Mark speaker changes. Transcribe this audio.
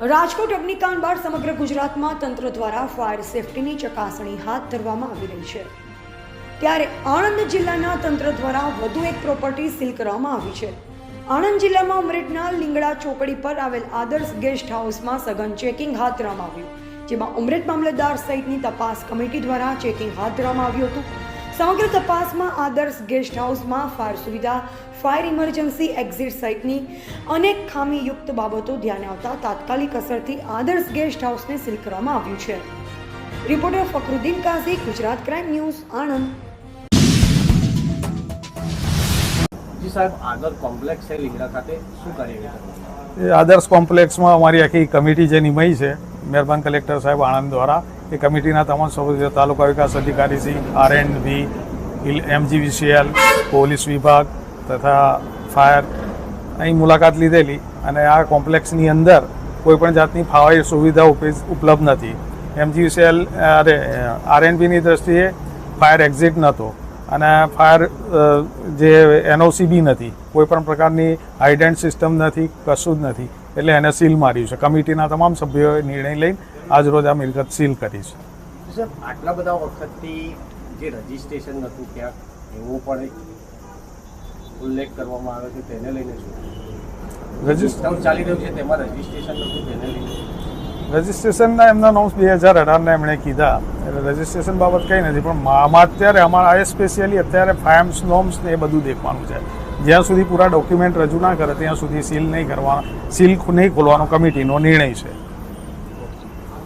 Speaker 1: રાજકોટ અગ્નિકાંડ બાદ સમગ્ર ગુજરાતમાં તંત્ર દ્વારા ફાયર સેફટીની ચકાસણી હાથ ધરવામાં આવી રહી છે. ત્યારે આણંદ જિલ્લાના તંત્ર દ્વારા વધુ એક પ્રોપર્ટી સીલ કરવામાં આવી છે. આણંદ જિલ્લામાં ઉમરેઠના લીંગડા ચોકડી પર આવેલ આદર્શ ગેસ્ટ હાઉસમાં સઘન ચેકિંગ હાથ ધરવામાં આવ્યું, જેમાં ઉમરેઠ મામલતદાર સહિતની તપાસ કમિટી દ્વારા ચેકિંગ હાથ ધરવામાં આવ્યું હતું. સમગ્ર તપાસમાં આદર્શ ગેસ્ટ હાઉસમાં ફાયર સુવિધા ફાયર ઇમરજન્સી એક્ઝિટ સહિતની અનેક ખામીયુક્ત બાબતો ધ્યાને આવતા તાત્કાલિક અસરથી આદર્શ ગેસ્ટ હાઉસને સીલ કરવામાં આવ્યું છે. Reporter Fakruddin Kazi Gujarat crime news Anand.
Speaker 2: જી સાહેબ આગળ કોમ્પ્લેક્સ છે લીંગડા ખાતે શું કરી
Speaker 3: એ આદર્શ કોમ્પ્લેક્સમાં અમારી આખી કમિટી જે નિમાઈ છે. મહેરબાન કલેક્ટર સાહેબ આણંદ દ્વારા એ કમિટીના તમામ સભ્યો, તાલુકા વિકાસ અધિકારી Shri R and V MGVCL police વિભાગ તથા ફાયર અહીં મુલાકાત લીધેલી અને આ કોમ્પ્લેક્સની અંદર કોઈપણ જાતની ફાવાઈ સુવિધા ઉપે- ઉપલબ્ધ નથી. એમજીવીસીએલ અરે આરએનબીની દ્રષ્ટિએ ફાયર એક્ઝિટ નહોતો અને ફાયર જે એનઓસી બી નથી કોઈપણ પ્રકારની હાઇડેન્ટ સિસ્ટમ નથી, કશું જ નથી. એટલે એને સીલ માર્યું છે. કમિટીના તમામ સભ્યોએ નિર્ણય લઈને આજરોજ આ મિલકત સીલ કરી છે.
Speaker 2: આટલા બધા વખતથી જે રજિસ્ટ્રેશન નહોતું ક્યાંક એવો પણ ઉલ્લેખ કરવામાં આવે છે તેને લઈને શું?
Speaker 3: રજિસ્ટર
Speaker 2: ચાલી રહ્યું છે તેમાં રજિસ્ટ્રેશન નહોતું તેને લઈને
Speaker 3: રજિસ્ટ્રેશનના એમના નોમ્સ બે હજાર અઢારના એમણે કીધા. એટલે રજિસ્ટ્રેશન બાબત કંઈ નથી પણ આમાં અત્યારે અમારા આ સ્પેશિયલી અત્યારે ફાયમ્સ નોમ્સ ને એ બધું દેખવાનું છે. જ્યાં સુધી પૂરા ડોક્યુમેન્ટ રજૂ ના કરે ત્યાં સુધી સીલ નહીં કરવાના સીલ નહીં ખોલવાનો કમિટીનો નિર્ણય છે.